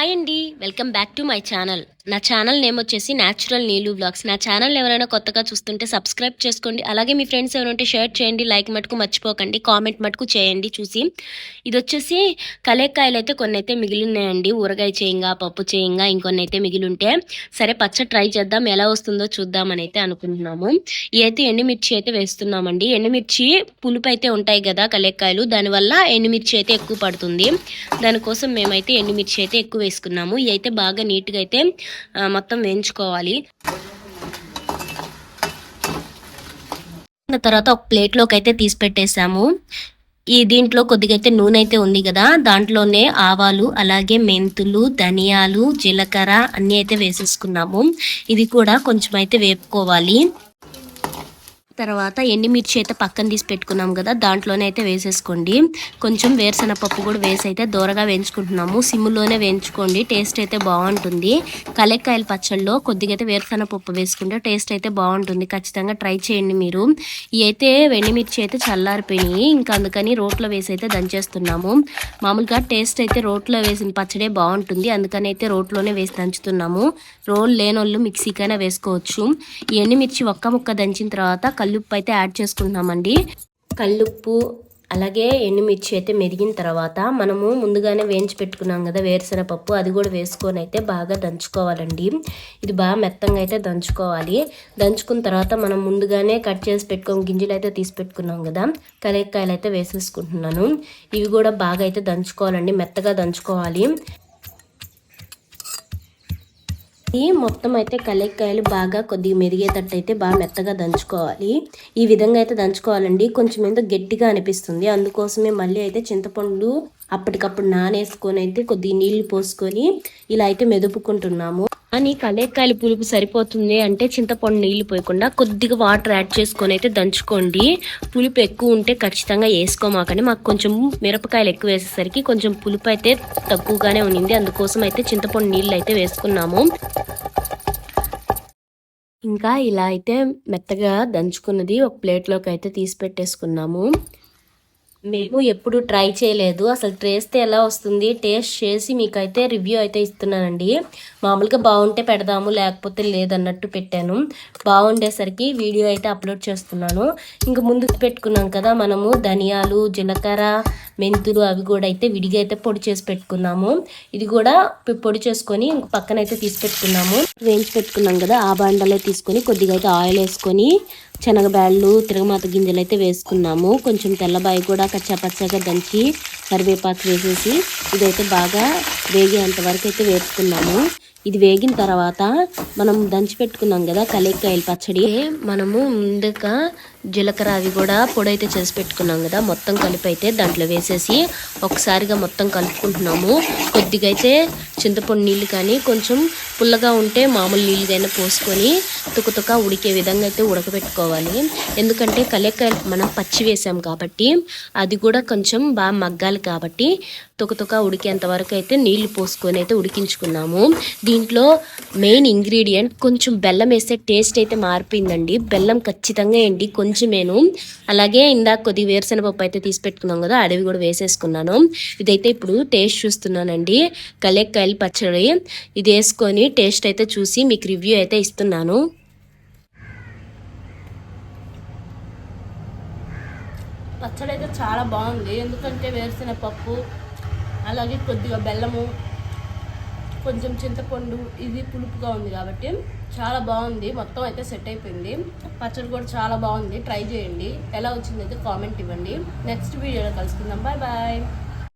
Hi అండి. Welcome back to my channel. నా channel name వచ్చేసి న్యాచురల్ నీలు బ్లాగ్స్ నా ఛానల్ ఎవరైనా కొత్తగా చూస్తుంటే సబ్స్క్రైబ్ చేసుకోండి. అలాగే మీ ఫ్రెండ్స్ ఎవరైనా షేర్ చేయండి లైక్ మటుకు మర్చిపోకండి కామెంట్ మటుకు చేయండి చూసి. ఇది వచ్చేసి కలేకాయలు అయితే కొన్ని అయితే మిగిలి ఉన్నాయండి ఊరగాయ చేయంగా పప్పు చేయంగా ఇంకొన్ని అయితే మిగిలి ఉంటే సరే పచ్చ ట్రై చేద్దాం ఎలా వస్తుందో చూద్దామని అయితే అనుకుంటున్నాము. ఇవి అయితే ఎండుమిర్చి అయితే వేస్తున్నామండి. ఎండుమిర్చి పులుపు అయితే ఉంటాయి కదా కలేకాయలు. దానివల్ల ఎండుమిర్చి అయితే ఎక్కువ పడుతుంది. దానికోసం మేమైతే ఎండుమిర్చి అయితే ఎక్కువ వేసుకున్నాము ఇవి అయితే బాగా నీట్గా అయితే మొత్తం వేయించుకోవాలి. తర్వాత ఒక ప్లేట్లోకి అయితే తీసి పెట్టేసాము. ఈ దీంట్లో కొద్దిగా అయితే నూనె అయితే ఉంది కదా. దాంట్లోనే ఆవాలు అలాగే మెంతులు ధనియాలు జీలకర్ర అన్నీ అయితే వేసేసుకున్నాము. ఇది కూడా కొంచెం అయితే వేపుకోవాలి. తర్వాత ఎండుమిర్చి అయితే పక్కన తీసి పెట్టుకున్నాం కదా దాంట్లోనే అయితే వేసేసుకోండి. కొంచెం వేరుశనగ పప్పు కూడా వేసి అయితే దూరగా వేయించుకుంటున్నాము. సిమ్లోనే వేయించుకోండి టేస్ట్ అయితే బాగుంటుంది. కలెక్కాయల పచ్చళ్ళలో కొద్దిగా అయితే వేరుశనగ పప్పు వేసుకుంటే టేస్ట్ అయితే బాగుంటుంది. ఖచ్చితంగా ట్రై చేయండి మీరు. ఇవి అయితే ఎండుమిర్చి అయితే చల్లారిపోయినాయి. ఇంకా అందుకని రోట్లో వేసి అయితే దంచేస్తున్నాము. మామూలుగా టేస్ట్ అయితే రోట్లో వేసిన పచ్చడే బాగుంటుంది. అందుకని అయితే రోట్లోనే వేసి దంచుతున్నాము. రోల్ లేనోళ్ళు మిక్సీకైనా వేసుకోవచ్చు. ఈ ఎండుమిర్చి ఒక్క ముక్క దంచిన తర్వాత కల్లుప్పు అయితే యాడ్ చేసుకుంటున్నామండి కల్లుప్పు అలాగే ఎండుమిర్చి అయితే మెరిగిన తర్వాత మనము ముందుగానే వేయించి పెట్టుకున్నాం కదా వేరుశనగ పప్పు అది కూడా వేసుకొని అయితే బాగా దంచుకోవాలండి. ఇది బాగా మెత్తంగా అయితే దంచుకోవాలి. దంచుకున్న తర్వాత మనం ముందుగానే కట్ చేసి పెట్టుకొని గింజలు అయితే తీసి పెట్టుకున్నాం కదా కరేక్కాయలు అయితే వేసేసుకుంటున్నాను. ఇవి కూడా బాగా అయితే దంచుకోవాలండి మెత్తగా దంచుకోవాలి. ఈ మొత్తం అయితే కలెక్కాయలు బాగా కొద్దిగా మెరిగేటట్టు అయితే బాగా మెత్తగా దంచుకోవాలి. ఈ విధంగా అయితే దంచుకోవాలండి. కొంచెం ఏదో గట్టిగా అనిపిస్తుంది. అందుకోసమే మళ్ళీ అయితే చింతపండు అప్పటికప్పుడు నానేసుకొని అయితే కొద్దిగా నీళ్ళు పోసుకొని ఇలా అయితే మెదుపుకుంటున్నాము. కానీ కలేకాయల పులుపు సరిపోతుంది అంటే చింతపండు నీళ్ళు పోయకుండా కొద్దిగా వాటర్ యాడ్ చేసుకొని అయితే దంచుకోండి. పులుపు ఎక్కువ ఉంటే ఖచ్చితంగా వేసుకోమాకండి. మాకు కొంచెం మిరపకాయలు ఎక్కువ వేసేసరికి కొంచెం పులుపు అయితే తక్కువగానే ఉండింది. అందుకోసం అయితే చింతపండు నీళ్ళు అయితే వేసుకున్నాము. ఇంకా ఇలా అయితే మెత్తగా దంచుకున్నది ఒక ప్లేట్లోకి అయితే తీసి పెట్టేసుకున్నాము. మేము ఎప్పుడు ట్రై చేయలేదు. అసలు ట్రేస్తే ఎలా వస్తుంది? టేస్ట్ చేసి మీకైతే రివ్యూ అయితే ఇస్తున్నానండి. మామూలుగా బాగుంటే పెడదాము లేకపోతే లేదన్నట్టు పెట్టాను. బాగుండేసరికి వీడియో అయితే అప్లోడ్ చేస్తున్నాను. ఇంకా ముందుకు పెట్టుకున్నాం కదా మనము ధనియాలు జీలకర్ర మెంతులు అవి కూడా అయితే విడిగా అయితే పొడి చేసి పెట్టుకున్నాము. ఇది కూడా పొడి చేసుకొని ఇంక పక్కన అయితే తీసి పెట్టుకున్నాము. వేయించి పెట్టుకున్నాం కదా ఆ బాండలో తీసుకొని కొద్దిగా అయితే ఆయిల్ వేసుకొని శనగబ్యాళ్ళు తిరగమాత గింజలు అయితే వేసుకున్నాము. కొంచెం తెల్లబాయి కూడా కచ్చాపచ్చగా దంచి కరివేపాకు వేసేసి ఇదైతే బాగా వేగేంత వరకు అయితే వేసుకున్నాము ఇది వేగిన తర్వాత మనం దంచి పెట్టుకున్నాం కదా కలెక్కాయల పచ్చడి. మనము ముందుగా జీలకర్ర అవి కూడా పొడి అయితే చేసి పెట్టుకున్నాం కదా మొత్తం కలిపి అయితే దాంట్లో వేసేసి ఒకసారిగా మొత్తం కలుపుకుంటున్నాము. కొద్దిగా అయితే చింతపండు నీళ్ళు కానీ కొంచెం పుల్లగా ఉంటే మామూలు నీళ్ళుదైనా పోసుకొని తుకతుక ఉడికే విధంగా అయితే ఉడకబెట్టుకోవాలి. ఎందుకంటే కలెక్కాయలు మనం పచ్చి వేసాం కాబట్టి అది కూడా కొంచెం బాగా మగ్గాలి కాబట్టి తుకతుక ఉడికేంత వరకు అయితే నీళ్ళు పోసుకొని అయితే ఉడికించుకున్నాము. దీంట్లో మెయిన్ ఇంగ్రీడియంట్ కొంచెం బెల్లం వేస్తే టేస్ట్ అయితే మారిపోయిందండి. బెల్లం ఖచ్చితంగా ఏంటి? కొంచెమేను అలాగే ఇందాక కొద్ది వేరుశనగపప్పు అయితే తీసి పెట్టుకున్నాం కదా అడవి కూడా వేసేసుకున్నాను. ఇదైతే ఇప్పుడు టేస్ట్ చూస్తున్నానండి. కలెక్కాయలు పచ్చడి. ఇది వేసుకొని టేస్ట్ అయితే చూసి మీకు రివ్యూ అయితే ఇస్తున్నాను. పచ్చడి అయితే చాలా బాగుంది. ఎందుకంటే వేరుశనగపప్పు అలాగే కొద్దిగా బెల్లము కొంచెం చింతపండు ఇది పులుపుగా ఉంది కాబట్టి చాలా బాగుంది. మొత్తం అయితే సెట్ అయిపోయింది. పచ్చడి కూడా చాలా బాగుంది. ట్రై చేయండి. ఎలా వచ్చింది అయితే కామెంట్ ఇవ్వండి. నెక్స్ట్ వీడియోలో కలుసుకుందాం. Bye bye.